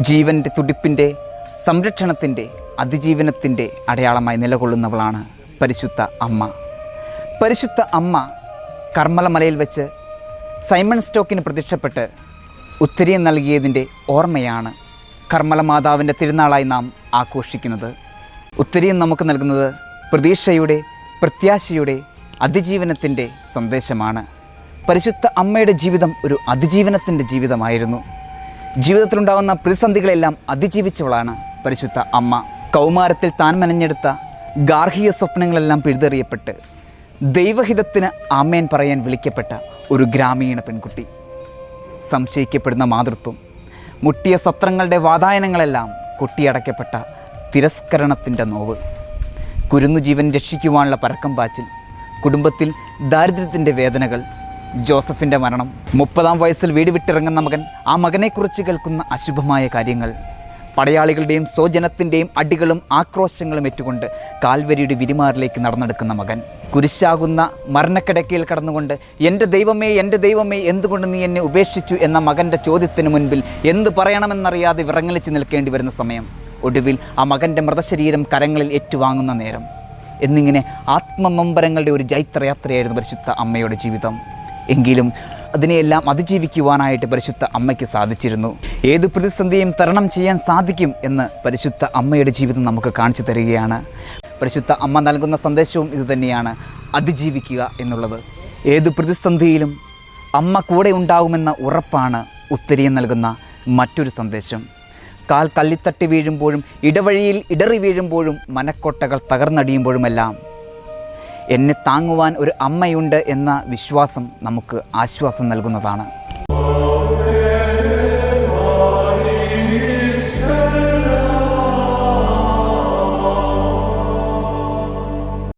ജീവന്റെ തുടിപ്പിന്റെ സംരക്ഷണത്തിന്റെ അതിജീവനത്തിന്റെ അടയാളമായി നിലകൊള്ളുന്നവളാണ് പരിശുദ്ധ അമ്മ. പരിശുദ്ധ അമ്മ കർമ്മലമലയിൽ വെച്ച് സൈമൺ സ്റ്റോക്കിന് പ്രത്യക്ഷപ്പെട്ട് ഉത്തരീയം നൽകിയതിന്റെ ഓർമ്മയാണ് കർമ്മല മാതാവിന്റെ തിരുനാളായി നാം ആഘോഷിക്കുന്നത്. ഉത്തരീയം നമുക്ക് നൽകുന്നത് പ്രതീക്ഷയുടെ പ്രത്യാശയുടെ അതിജീവനത്തിന്റെ സന്ദേശമാണ്. പരിശുദ്ധ അമ്മയുടെ ജീവിതം ഒരു അതിജീവനത്തിന്റെ ജീവിതമായിരുന്നു. ജീവിതത്തിലുണ്ടാകുന്ന പ്രതിസന്ധികളെല്ലാം അതിജീവിച്ചവളാണ് പരിശുദ്ധ അമ്മ. കൗമാരത്തിൽ താൻ മെനഞ്ഞെടുത്ത ഗാർഹിക സ്വപ്നങ്ങളെല്ലാം പിഴുതെറിയപ്പെട്ട് ദൈവഹിതത്തിന് ആമേൻ പറയാൻ വിളിക്കപ്പെട്ട ഒരു ഗ്രാമീണ പെൺകുട്ടി. സംശയിക്കപ്പെടുന്ന മാതൃത്വം മുട്ടിയ സത്രങ്ങളുടെ വാതായനങ്ങളെല്ലാം കൊട്ടിയടയ്ക്കപ്പെട്ട തിരസ്കരണത്തിന്റെ നോവ്. കുരുന്നു ജീവൻ രക്ഷിക്കുവാനുള്ള പരക്കം പാച്ചിൽ കുടുംബത്തിൽ ദാരിദ്ര്യത്തിന്റെ വേദനകൾ ജോസഫിന്റെ മരണം. മുപ്പതാം വയസ്സിൽ വീട് വിട്ടിറങ്ങുന്ന മകൻ ആ മകനെക്കുറിച്ച് കേൾക്കുന്ന അശുഭമായ കാര്യങ്ങൾ. പടയാളികളുടെയും സ്വജനത്തിന്റെയും അടികളും ആക്രോശങ്ങളും ഏറ്റുകൊണ്ട് കാൽവരിയുടെ വിരിമാറിലേക്ക് നടന്നെടുക്കുന്ന മകൻ. കുരിശാകുന്ന മരണക്കിടക്കയിൽ കടന്നുകൊണ്ട് എന്റെ ദൈവമേ എന്റെ ദൈവമേ എന്തുകൊണ്ട് നീ എന്നെ ഉപേക്ഷിച്ചു? എന്ന മകന്റെ ചോദ്യത്തിന് മുൻപിൽ എന്ത് പറയണമെന്നറിയാതെ വിറങ്ങലിച്ച് നിൽക്കേണ്ടി വരുന്ന സമയം. ഒടുവിൽ ആ മകന്റെ മൃതശരീരം കരങ്ങളിൽ ഏറ്റുവാങ്ങുന്ന നേരം. എന്നിങ്ങനെ ആത്മനൊമ്പരങ്ങളുടെ ഒരു ജൈത്രയാത്രയായിരുന്നു പരിശുദ്ധ അമ്മയുടെ ജീവിതം. എങ്കിലും അതിനെയെല്ലാം അതിജീവിക്കുവാനായിട്ട് പരിശുദ്ധ അമ്മയ്ക്ക് സാധിച്ചിരുന്നു. ഏത് പ്രതിസന്ധിയും തരണം ചെയ്യാൻ സാധിക്കും എന്ന് പരിശുദ്ധ അമ്മയുടെ ജീവിതം നമുക്ക് കാണിച്ചു തരികയാണ്. പരിശുദ്ധ അമ്മ നൽകുന്ന സന്ദേശവും ഇതുതന്നെയാണ് അതിജീവിക്കുക എന്നുള്ളത്. ഏത് പ്രതിസന്ധിയിലും അമ്മ കൂടെ ഉണ്ടാകുമെന്ന ഉറപ്പാണ് ഉത്തരീയം നൽകുന്ന മറ്റൊരു സന്ദേശം. കാൽ കള്ളിത്തട്ടി വീഴുമ്പോഴും ഇടവഴിയിൽ ഇടറി വീഴുമ്പോഴും മനക്കോട്ടകൾ തകർന്നടിയുമ്പോഴുമെല്ലാം എന്നെ താങ്ങുവാൻ ഒരു അമ്മയുണ്ട് എന്ന വിശ്വാസം നമുക്ക് ആശ്വാസം നൽകുന്നതാണ്.